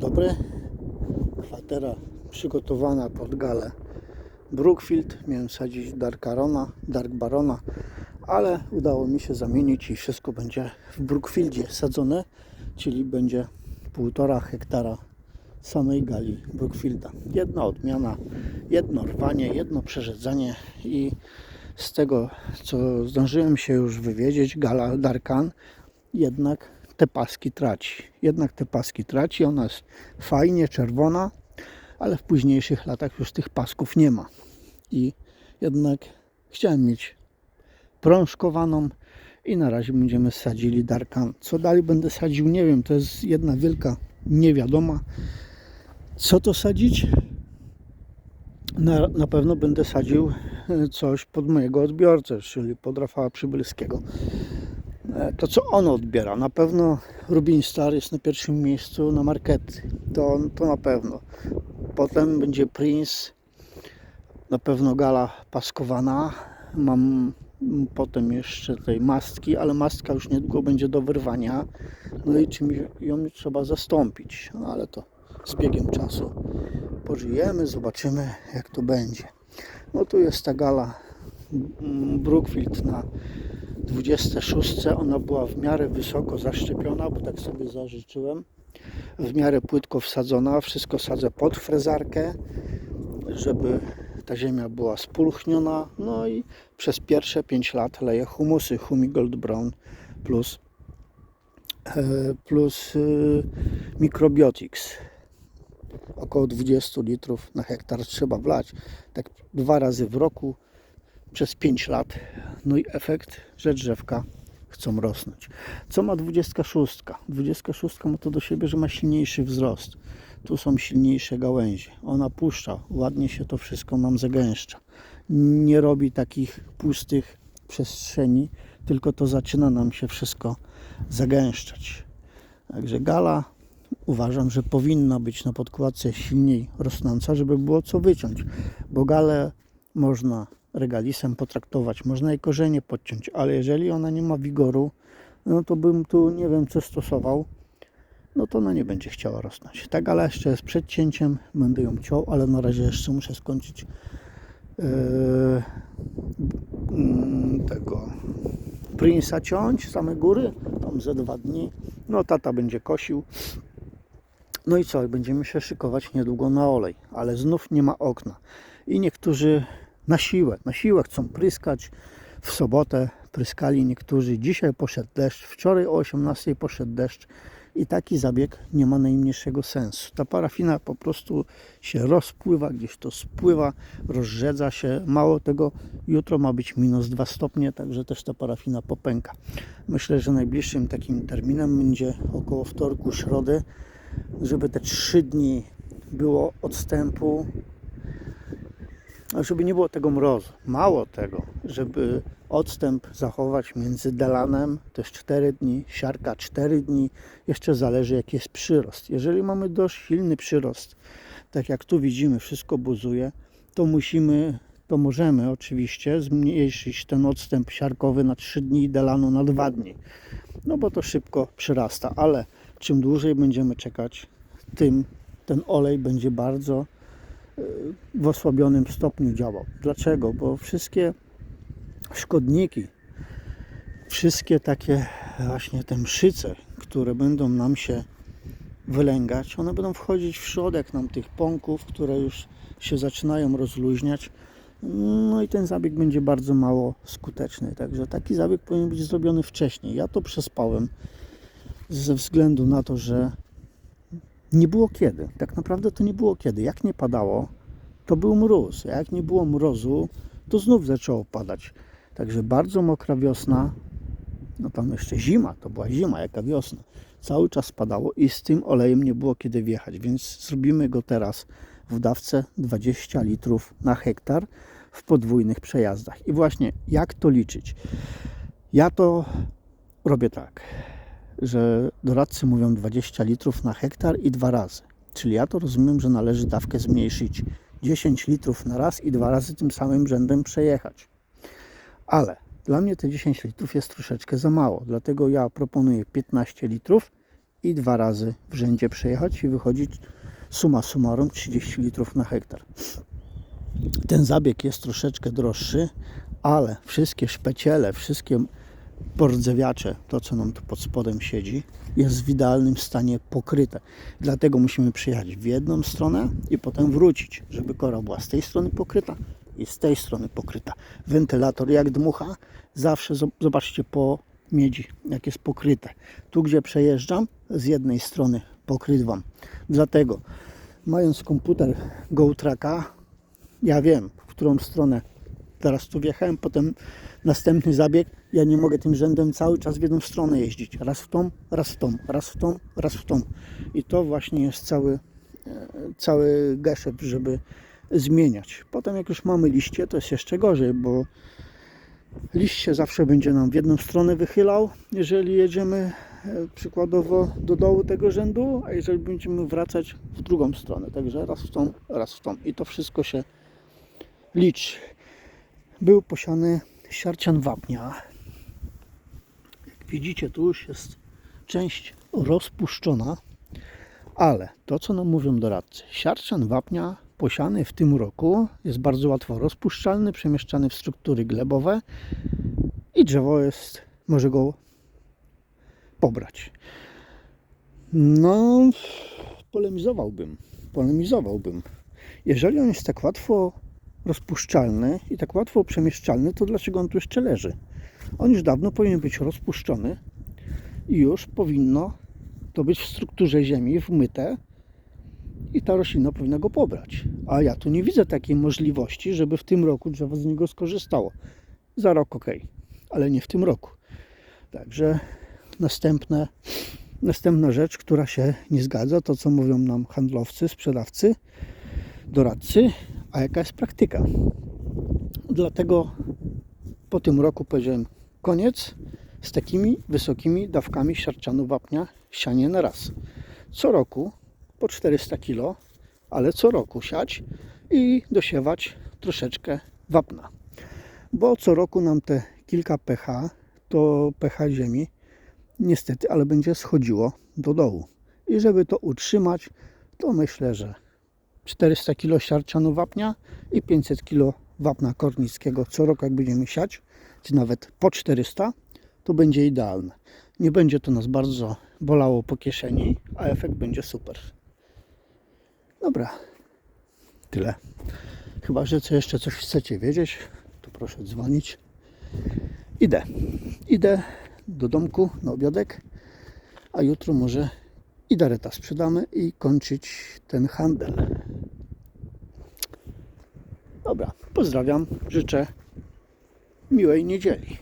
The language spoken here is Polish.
dobry. Kwatera przygotowana pod galę Brookfield. Miałem sadzić Dark Arona, Dark Barona, ale udało mi się zamienić i wszystko będzie w Brookfieldzie sadzone, czyli będzie półtora hektara samej gali Brookfielda. Jedna odmiana, jedno rwanie, jedno przerzedzanie i z tego, co zdążyłem się już wywiedzieć, gala Darkan jednak te paski traci. Jednak te paski traci, ona jest fajnie czerwona, ale w późniejszych latach już tych pasków nie ma. I jednak chciałem mieć prążkowaną i na razie będziemy sadzili Darkan. Co dalej będę sadził, nie wiem, to jest jedna wielka niewiadoma. Co to sadzić? Na, na pewno będę sadził e, coś pod mojego odbiorcę, czyli pod Rafała Przybylskiego. E, To co on odbiera? Na pewno Rubin Star jest na pierwszym miejscu na markety. To, to na pewno. Potem będzie Prince. Na pewno gala paskowana. Mam potem jeszcze tej mastki, ale mastka już niedługo będzie do wyrwania. No i czymś ją trzeba zastąpić. No ale to z biegiem czasu pożyjemy, zobaczymy jak to będzie. No tu jest ta gala Brookfield na 26. Ona była w miarę wysoko zaszczepiona, bo tak sobie zażyczyłem. W miarę płytko wsadzona. Wszystko sadzę pod frezarkę, żeby ta ziemia była spulchniona. No i przez pierwsze 5 lat leję humusy Humi Gold Brown plus, e, plus y, Microbiotics. Około 20 litrów na hektar trzeba wlać. Tak dwa razy w roku przez 5 lat. No i efekt, że drzewka chcą rosnąć. Co ma 26? 26 ma to do siebie, że ma silniejszy wzrost. Tu są silniejsze gałęzie. Ona puszcza, ładnie się to wszystko nam zagęszcza. Nie robi takich pustych przestrzeni, tylko to zaczyna nam się wszystko zagęszczać. Także gala uważam, że powinna być na podkładce silniej rosnąca, żeby było co wyciąć, bo galę można regalisem potraktować, można jej korzenie podciąć, ale jeżeli ona nie ma wigoru, no to bym tu nie wiem co stosował, no to ona nie będzie chciała rosnąć. Ta gala jeszcze jest przed cięciem, będę ją ciął, ale na razie jeszcze muszę skończyć yy, tego Prince'a ciąć, same góry, tam ze dwa dni. No tata będzie kosił. No i co, będziemy się szykować niedługo na olej, ale znów nie ma okna. I niektórzy na siłę, na siłę chcą pryskać. W sobotę pryskali niektórzy. Dzisiaj poszedł deszcz, wczoraj o 18 poszedł deszcz i taki zabieg nie ma najmniejszego sensu. Ta parafina po prostu się rozpływa, gdzieś to spływa, rozrzedza się. Mało tego, jutro ma być minus 2 stopnie, także też ta parafina popęka. Myślę, że najbliższym takim terminem będzie około wtorku, środy, żeby te 3 dni było odstępu żeby nie było tego mrozu. Mało tego, żeby odstęp zachować między delanem, też 4 dni, siarka 4 dni, jeszcze zależy jaki jest przyrost. Jeżeli mamy dość silny przyrost, tak jak tu widzimy, wszystko buzuje, to musimy, to możemy oczywiście zmniejszyć ten odstęp siarkowy na 3 dni, delanu na 2 dni. No bo to szybko przyrasta, ale czym dłużej będziemy czekać, tym ten olej będzie bardzo w osłabionym stopniu działał. Dlaczego? Bo wszystkie szkodniki, wszystkie takie właśnie te mszyce, które będą nam się wylęgać, one będą wchodzić w środek nam tych pąków, które już się zaczynają rozluźniać. No i ten zabieg będzie bardzo mało skuteczny. Także taki zabieg powinien być zrobiony wcześniej. Ja to przespałem ze względu na to, że nie było kiedy. Tak naprawdę to nie było kiedy. Jak nie padało, to był mróz. A jak nie było mrozu, to znów zaczęło padać. Także bardzo mokra wiosna. No tam jeszcze zima, to była zima, jaka wiosna. Cały czas padało i z tym olejem nie było kiedy wjechać, więc zrobimy go teraz w dawce 20 litrów na hektar w podwójnych przejazdach. I właśnie jak to liczyć? Ja to robię tak że doradcy mówią 20 litrów na hektar i dwa razy. Czyli ja to rozumiem, że należy dawkę zmniejszyć 10 litrów na raz i dwa razy tym samym rzędem przejechać. Ale dla mnie te 10 litrów jest troszeczkę za mało, dlatego ja proponuję 15 litrów i dwa razy w rzędzie przejechać i wychodzić suma summarum 30 litrów na hektar. Ten zabieg jest troszeczkę droższy, ale wszystkie szpeciele, wszystkie pordzewiacze, to co nam tu pod spodem siedzi, jest w idealnym stanie pokryte. Dlatego musimy przyjechać w jedną stronę i potem wrócić, żeby kora była z tej strony pokryta i z tej strony pokryta. Wentylator jak dmucha, zawsze zob- zobaczcie po miedzi, jak jest pokryte. Tu gdzie przejeżdżam, z jednej strony pokrywam. Dlatego mając komputer GoTracka, ja wiem, w którą stronę teraz tu wjechałem, potem następny zabieg, ja nie mogę tym rzędem cały czas w jedną stronę jeździć. Raz w tą, raz w tą, raz w tą, raz w tą. I to właśnie jest cały, e, cały geszep, żeby zmieniać. Potem jak już mamy liście, to jest jeszcze gorzej, bo liść się zawsze będzie nam w jedną stronę wychylał, jeżeli jedziemy e, przykładowo do dołu tego rzędu, a jeżeli będziemy wracać w drugą stronę. Także raz w tą, raz w tą. I to wszystko się liczy. Był posiany siarcian wapnia. Jak widzicie, tu już jest część rozpuszczona, ale to, co nam mówią doradcy, siarczan wapnia posiany w tym roku jest bardzo łatwo rozpuszczalny, przemieszczany w struktury glebowe i drzewo jest, może go pobrać. No, polemizowałbym, polemizowałbym. Jeżeli on jest tak łatwo rozpuszczalny i tak łatwo przemieszczalny, to dlaczego on tu jeszcze leży? On już dawno powinien być rozpuszczony i już powinno to być w strukturze ziemi wmyte i ta roślina powinna go pobrać. A ja tu nie widzę takiej możliwości, żeby w tym roku drzewo z niego skorzystało. Za rok ok, ale nie w tym roku. Także następne, następna rzecz, która się nie zgadza, to co mówią nam handlowcy, sprzedawcy, doradcy, a jaka jest praktyka. Dlatego po tym roku powiedziałem koniec z takimi wysokimi dawkami siarczanu wapnia sianie na raz. Co roku po 400 kg, ale co roku siać i dosiewać troszeczkę wapna. Bo co roku nam te kilka pH, to pH ziemi niestety, ale będzie schodziło do dołu. I żeby to utrzymać, to myślę, że 400 kg siarczanu wapnia i 500 kg wapna kornickiego co roku jak będziemy siać, czy nawet po 400, to będzie idealne. Nie będzie to nas bardzo bolało po kieszeni, a efekt będzie super. Dobra, tyle. Chyba, że co jeszcze coś chcecie wiedzieć, to proszę dzwonić. Idę. Idę do domku na obiadek, a jutro może i dareta sprzedamy i kończyć ten handel. Dobra, pozdrawiam, życzę miłej niedzieli.